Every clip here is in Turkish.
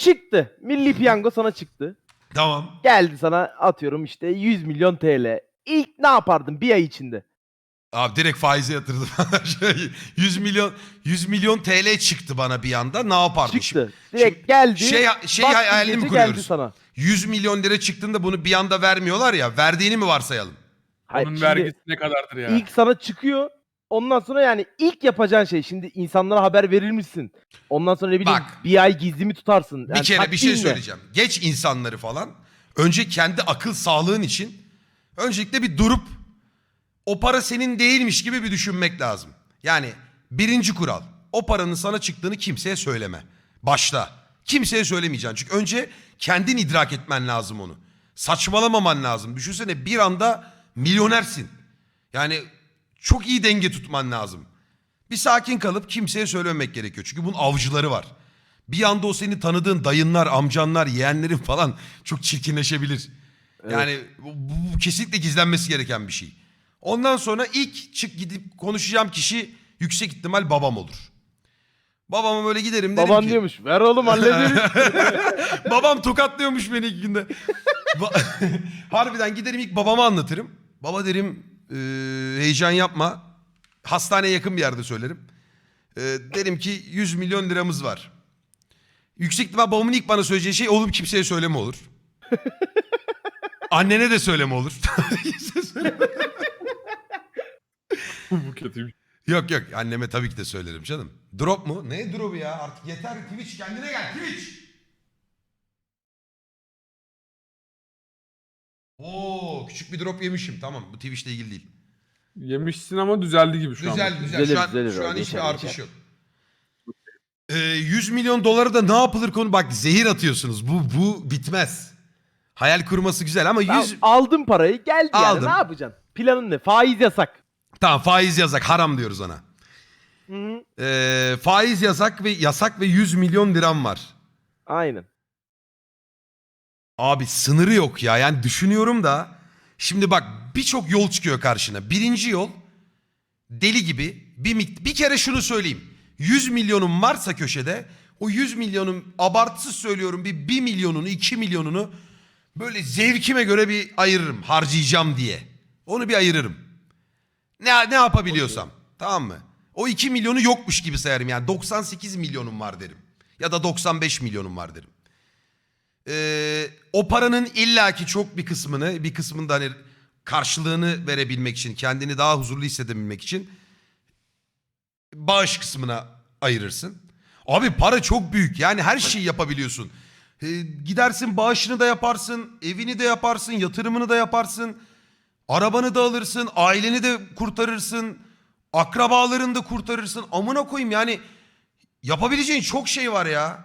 Çıktı. Milli piyango sana çıktı. Tamam. Geldi sana atıyorum işte 100 milyon TL. İlk ne yapardın bir ay içinde? Abi direkt faize yatırdım. Şey, 100 milyon 100 milyon TL çıktı bana bir anda. Ne yapardım? Çıktı. Direkt geldi. Şey şey baktın hayalini mi gece geldi kuruyoruz? sana. 100 milyon lira çıktığında bunu bir anda vermiyorlar ya. Verdiğini mi varsayalım? Hayır, Onun şimdi vergisi ne kadardır ya? ilk sana çıkıyor. Ondan sonra yani ilk yapacağın şey şimdi insanlara haber verir misin? Ondan sonra ne bileyim Bak. bir ay gizli mi tutarsın? Bir Yani kere bir şey ne? söyleyeceğim. Geç insanları falan. Önce kendi akıl sağlığın için öncelikle bir durup o para senin değilmiş gibi bir düşünmek lazım. Yani birinci kural. O paranın sana çıktığını kimseye söyleme. Başta. Kimseye söylemeyeceksin. Çünkü önce kendin idrak etmen lazım onu. Saçmalamaman lazım. Düşünsene bir anda milyonersin. Yani çok iyi denge tutman lazım. Bir sakin kalıp kimseye söylememek gerekiyor. Çünkü bunun avcıları var. Bir anda o seni tanıdığın dayınlar, amcanlar, yeğenlerin falan çok çirkinleşebilir. Yani bu, bu- kesinlikle gizlenmesi gereken bir şey. Ondan sonra ilk çık gidip konuşacağım kişi yüksek ihtimal babam olur. Babama böyle giderim derim Baban ki... diyormuş ver oğlum hallederiz. Babam tokatlıyormuş beni ilk günde. Harbiden giderim ilk babama anlatırım. Baba derim "Ee, heyecan yapma. Hastaneye yakın bir yerde söylerim. Ee, derim ki 100 milyon liramız var. Yüksek ihtimal babamın ilk bana söyleyeceği şey oğlum kimseye söyleme olur. Annene de söyleme olur. Kimseye söyleme. Bu kötüymüş. yok yok anneme tabii ki de söylerim canım. Drop mu? Ne drop'u ya artık yeter Twitch kendine gel Twitch. Küçük bir drop yemişim tamam bu Twitch'le ilgili değil. Yemişsin ama düzeldi gibi şu Güzel an. güzel Düzelir, şu an, düzelir şu o, an hiçbir geçer, artış geçer. yok. Ee, 100 milyon doları da ne yapılır konu bak zehir atıyorsunuz bu bu bitmez. Hayal kurması güzel ama 100 Tamam, aldın parayı geldi yani Aldım. ne yapacaksın? Planın ne? Faiz yasak. tamam faiz yasak haram diyoruz ona. Hı -hı. Ee, faiz yasak ve yasak ve 100 milyon liram var. Aynen. Abi sınırı yok ya. Yani düşünüyorum da şimdi bak birçok yol çıkıyor karşına. Birinci yol deli gibi bir bir kere şunu söyleyeyim. 100 milyonum varsa köşede o 100 milyonun abartısız söylüyorum bir 1 milyonunu 2 milyonunu böyle zevkime göre bir ayırırım harcayacağım diye. Onu bir ayırırım. Ne, ne yapabiliyorsam tamam mı? O 2 milyonu yokmuş gibi sayarım yani 98 milyonum var derim. Ya da 95 milyonum var derim. Ee, o paranın illaki çok bir kısmını bir kısmında hani karşılığını verebilmek için kendini daha huzurlu hissedebilmek için bağış kısmına ayırırsın. Abi para çok büyük yani her şeyi yapabiliyorsun. Ee, gidersin bağışını da yaparsın, evini de yaparsın, yatırımını da yaparsın. Arabanı da alırsın, aileni de kurtarırsın, akrabalarını da kurtarırsın. Amına koyayım yani yapabileceğin çok şey var ya.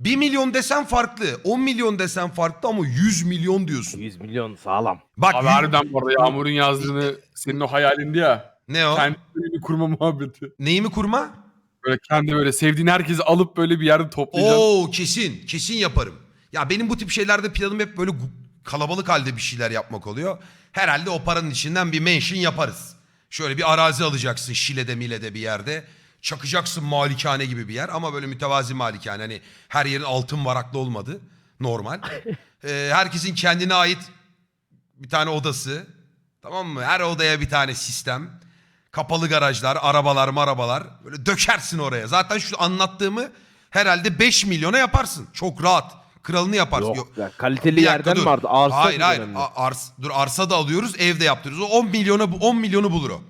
1 milyon desen farklı, 10 milyon desen farklı ama 100 milyon diyorsun. 100 milyon sağlam. Bak Abi yü- harbiden bu arada Yağmur'un yazdığını senin o hayalindi ya. ne o? Kendi evini kurma muhabbeti. Neyi mi kurma? Böyle kendi böyle sevdiğin herkesi alıp böyle bir yerde toplayacaksın. Oo kesin, kesin yaparım. Ya benim bu tip şeylerde planım hep böyle gu- kalabalık halde bir şeyler yapmak oluyor. Herhalde o paranın içinden bir mention yaparız. Şöyle bir arazi alacaksın Şile'de Mile'de bir yerde. Çakacaksın malikane gibi bir yer ama böyle mütevazi malikane. Hani her yerin altın varaklı olmadı. Normal. Ee, herkesin kendine ait bir tane odası. Tamam mı? Her odaya bir tane sistem. Kapalı garajlar, arabalar, marabalar. Böyle dökersin oraya. Zaten şu anlattığımı herhalde 5 milyona yaparsın. Çok rahat. Kralını yaparsın. Yok, ya kaliteli Bir dakika, yerden dur. vardı. Arsa hayır hayır. A- Ars, dur arsa da alıyoruz, evde yaptırıyoruz. O 10 milyona bu 10 milyonu bulur o.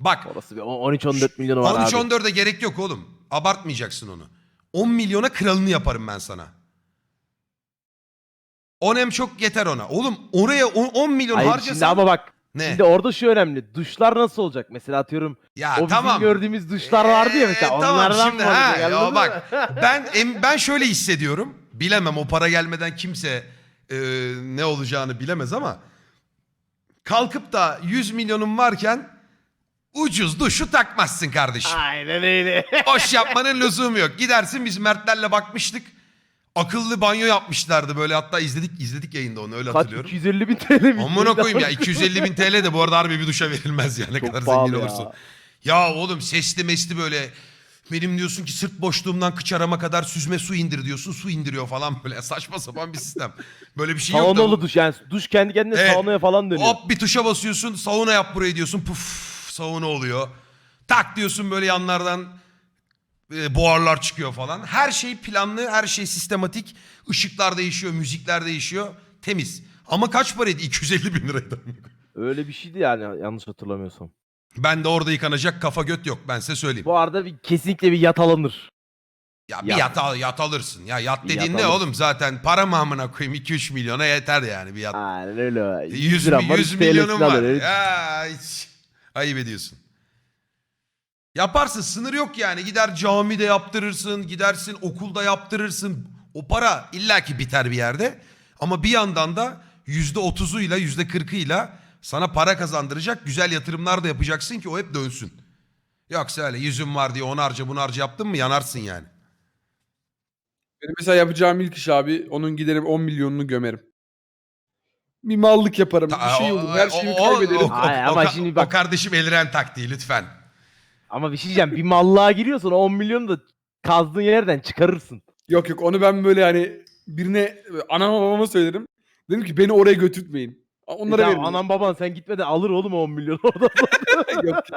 Bak Orası bir 13-14 milyonu var abi. 13-14'e gerek yok oğlum. Abartmayacaksın onu. 10 milyona kralını yaparım ben sana. 10 hem çok yeter ona. Oğlum oraya 10, 10 milyon Hayır harcasan... şimdi ama bak. Ne? Şimdi orada şu önemli. Duşlar nasıl olacak? Mesela atıyorum Ya o bizim tamam. gördüğümüz duşlar vardı ya mesela. Ee, tamam onlardan şimdi mı ha olacak, ya anladın bak mı? ben em- ben şöyle hissediyorum. Bilemem o para gelmeden kimse e, ne olacağını bilemez ama kalkıp da 100 milyonun varken ucuz duşu takmazsın kardeşim. Aynen öyle. Boş yapmanın lüzumu yok. Gidersin biz Mertlerle bakmıştık. Akıllı banyo yapmışlardı böyle hatta izledik izledik yayında onu öyle Kaç hatırlıyorum. 250 bin TL mi? Amına koyayım ya 250 bin TL de bu arada harbi bir duşa verilmez ya ne Çok kadar pahalı zengin ya. olursun. Ya oğlum sesli mesli böyle benim diyorsun ki sırt boşluğumdan kıç arama kadar süzme su indir diyorsun. Su indiriyor falan böyle saçma sapan bir sistem. Böyle bir şey yok da. Saunalı duş yani duş kendi kendine Evet. saunaya falan dönüyor. Hop bir tuşa basıyorsun sauna yap burayı diyorsun puf sauna oluyor. Tak diyorsun böyle yanlardan e, buharlar çıkıyor falan. Her şey planlı her şey sistematik. Işıklar değişiyor müzikler değişiyor temiz. Ama kaç paraydı 250 bin liraydı. Öyle bir şeydi yani yanlış hatırlamıyorsam. Ben de orada yıkanacak kafa göt yok ben size söyleyeyim. Bu arada bir, kesinlikle bir yat alınır. Ya bir Yat. yat, al, yat alırsın. Ya yat dediğin yat ne oğlum zaten para mı amına koyayım 2-3 milyona yeter yani bir yat. Aynen öyle. 100, liram var, 100 3 milyonun TL'sini var. alır. Ya hiç ayıp ediyorsun. Yaparsın sınır yok yani. Gider camide yaptırırsın, gidersin okulda yaptırırsın. O para illaki biter bir yerde. Ama bir yandan da yüzde otuzuyla yüzde kırkıyla sana para kazandıracak güzel yatırımlar da yapacaksın ki o hep dönsün. Yoksa öyle yüzüm var diye onu harca bunu harca yaptın mı yanarsın yani. Benim mesela yapacağım ilk iş abi onun giderim 10 milyonunu gömerim. Bir mallık yaparım. Ta- bir şey o- olur. Her o- şeyimi o- kaybederim. o- o- Ay, o- ama o- şimdi o bak- kardeşim eliren taktiği lütfen. Ama bir şey diyeceğim. Bir mallığa giriyorsan 10 milyonu da kazdığın yerden çıkarırsın. Yok yok onu ben böyle hani birine anama babama söylerim. Dedim ki beni oraya götürtmeyin. Onlara E verin. tamam, anam baban sen gitmeden alır oğlum 10 milyonu orada. Yok,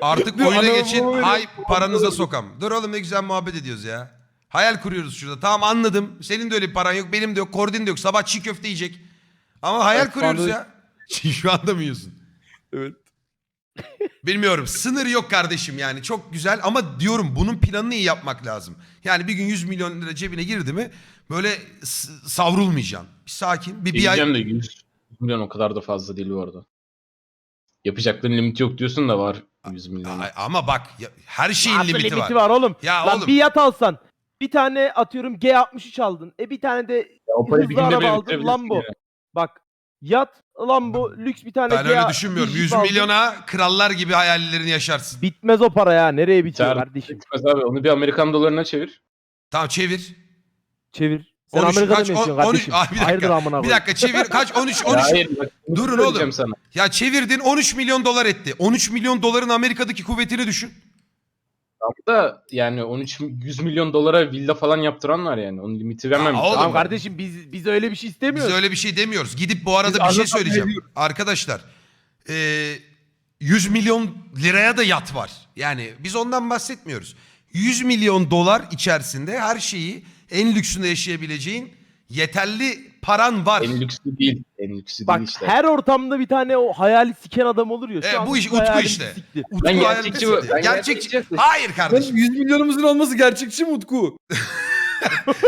Artık Dur, oyuna anamı geçin. babamı Hay paranıza sokam. Dur oğlum ne güzel muhabbet ediyoruz ya. Hayal kuruyoruz şurada. Tamam anladım. Senin de öyle bir paran yok. Benim de yok. Kordin de yok. Sabah çiğ köfte yiyecek. Ama hayal Evet, kuruyoruz şu anda- ya. Şu anda mı yiyorsun? evet. Bilmiyorum. Sınır yok kardeşim yani. Çok güzel ama diyorum bunun planını iyi yapmak lazım. Yani bir gün 100 milyon lira cebine girdi mi böyle s- savrulmayacaksın. Bir sakin. Bir, bir ay... Diyeceğim de 100 milyon o kadar da fazla değil bu arada. Yapacakların limiti yok diyorsun da var 100 milyon. Ay- Ama bak ya- her şeyin Nasıl limiti, var. oğlum. Ya Lan oğlum. bir yat alsan. Bir tane atıyorum G63 aldın. E bir tane de Ya o parayı bir hızlı günde araba bile aldın, bitirebilirsin Lambo. ya. bak yat Lambo lüks bir tane Ben öyle G- düşünmüyorum. Jeep 100 aldın. milyona krallar gibi hayallerini yaşarsın. Bitmez o para ya. Nereye bitiyor Biter, kardeşim? bitmez abi. Onu bir Amerikan dolarına çevir. Tamam çevir. Çevir. Sen 13 Amerika'da kaç? mı yaşıyorsun On- 13 kardeşim? Ay, bir dakika. Hayırdır amına Bir koyayım. dakika çevir. Kaç? 13 Ya 13. hayır bak. bunu Durun söyleyeceğim oğlum. Sana. Ya çevirdin 13 milyon dolar etti. 13 milyon doların Amerika'daki kuvvetini düşün. Tamam da yani 13 100 milyon dolara villa falan yaptıran var yani. Onun limiti vermem. Ya oğlum, Tamam kardeşim biz biz öyle bir şey Biz istemiyoruz. öyle bir şey demiyoruz. Gidip bu arada Biz bir şey anlatan söyleyeceğim. veriyoruz. Arkadaşlar. eee 100 milyon liraya da yat var. Yani biz ondan bahsetmiyoruz. 100 milyon dolar içerisinde her şeyi en lüksünde yaşayabileceğin yeterli paran var. En lüksü değil. En lüksü Bak değil işte. her ortamda bir tane o hayali siken adam olur ya. Şu E, an bu iş bizim Utku işte. sikti. Utku Ben gerçekçi- sikti. ben gerçekçi. gerçekçi- Hayır kardeşim. 100 milyonumuzun olması gerçekçi mi Utku?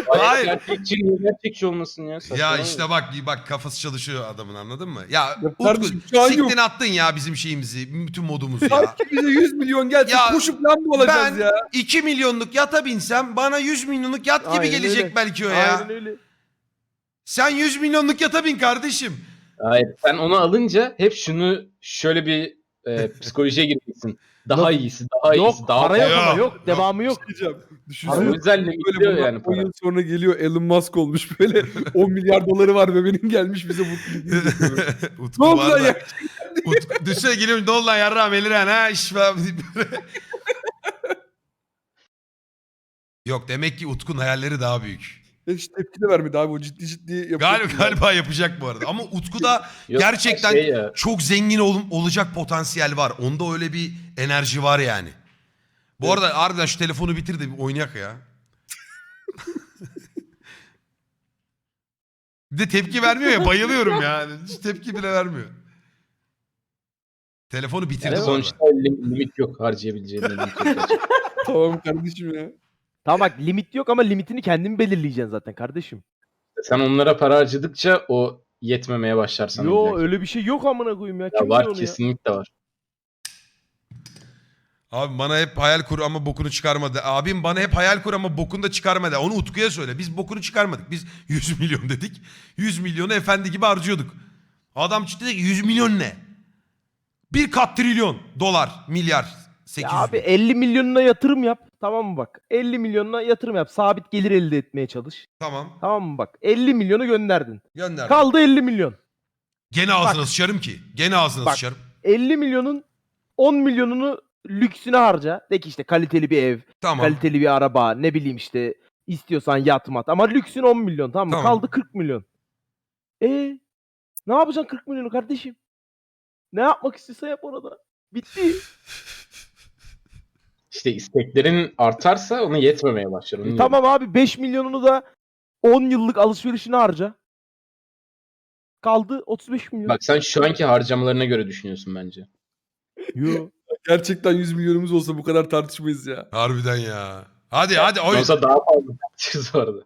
Hayır. Hayır. Gerçekçi, niye gerçekçi olmasın ya. Ya Saçmalama. işte bak bak kafası çalışıyor adamın anladın mı? Ya Utku kardeşim, şu an yok. siktin attın ya bizim şeyimizi, bütün modumuzu ya. Sanki bize 100 milyon gelse Ya, koşup Lambo alacağız ben ya. 2 milyonluk yata binsem bana 100 milyonluk yat gibi Aynen gelecek öyle. belki o ya. Aynen öyle. Sen 100 milyonluk yata bin kardeşim. Hayır. Sen onu alınca hep şunu şöyle bir e, psikolojiye gireceksin. Daha Yok. iyisi, daha Yok iyisi, daha para yok Yok, ama yok. yok. Devamı yok. Diyeceğim. O Düşünsene yüzden böyle bundan yani 10 para. yıl sonra geliyor Elon Musk olmuş böyle 10 milyar doları var ve benim gelmiş bize bu Utku Ne oldu var lan ya? Utku düşse geliyorum ne oldu lan yarrağım eliren ha iş falan. Yok demek ki Utku'nun hayalleri daha büyük. Hiç tepki de vermedi abi o ciddi ciddi yapıyor. Galiba, galiba yapacak bu arada. Ama Utku'da Yok, gerçekten şey ya, çok zengin ol- olacak potansiyel var. Onda öyle bir enerji var yani. Bu Evet. arada harbiden şu telefonu bitir de bir oynayak ya. bir de tepki vermiyor ya bayılıyorum ya. Hiç tepki bile vermiyor. Telefonu bitirdi yani bu arada. sonuçta lim- limit yok harcayabileceğin limit yok. Tamam kardeşim ya. Tamam bak limit yok ama limitini kendin belirleyeceksin zaten kardeşim. Sen onlara para harcadıkça o yetmemeye başlar sana. Yo illaki. öyle bir şey yok amına koyayım ya. Ya Kim var diyor onu ya? kesinlikle var. Abi bana hep hayal kur ama bokunu çıkarmadı. Abim bana hep hayal kur ama bokunu da çıkarmadı. Onu Utku'ya söyle. Biz bokunu çıkarmadık. Biz 100 milyon dedik. 100 milyonu efendi gibi harcıyorduk. Adam çıktı dedi ki 100 milyon ne? Bir kat trilyon dolar, milyar, 800 Ya abi 50 milyonuna yatırım yap. Tamam mı bak? 50 milyonuna yatırım yap. Sabit gelir elde etmeye çalış. Tamam Tamam mı bak? 50 milyonu gönderdin. gönder. Kaldı 50 milyon. Gene ağzına sıçarım ki. Gene ağzına Bak. sıçarım. 50 milyonun 10 milyonunu lüksünü harca. De ki işte kaliteli bir ev, Tamam. kaliteli bir araba, ne bileyim işte istiyorsan yat mat. Ama lüksün 10 milyon tamam mı? Tamam. Kaldı 40 milyon. E ne yapacaksın 40 milyonu kardeşim? Ne yapmak istiyorsan yap orada. Bitti. İşte isteklerin artarsa ona yetmemeye başlar. onu E, diyorum. tamam abi 5 milyonunu da 10 yıllık alışverişine harca. Kaldı 35 milyon. Bak sen şu anki harcamalarına göre düşünüyorsun bence. Yo. Gerçekten 100 milyonumuz olsa bu kadar tartışmayız ya. Harbiden ya. Hadi hadi o Olsa daha fazla tartışırız bu arada.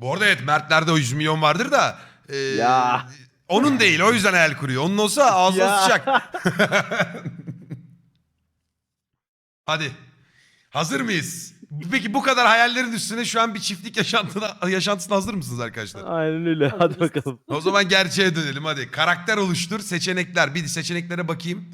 Bu arada evet Mert'lerde o 100 milyon vardır da. e, Ya. Onun değil o yüzden hayal kuruyor. Onun olsa ağzına Ya. sıçacak. Hadi. Hazır mıyız? Peki bu kadar hayallerin üstüne şu an bir çiftlik yaşantına, yaşantısına hazır mısınız arkadaşlar? Aynen öyle. Hadi bakalım. O zaman gerçeğe dönelim hadi. Karakter oluştur, seçenekler. Bir seçeneklere bakayım.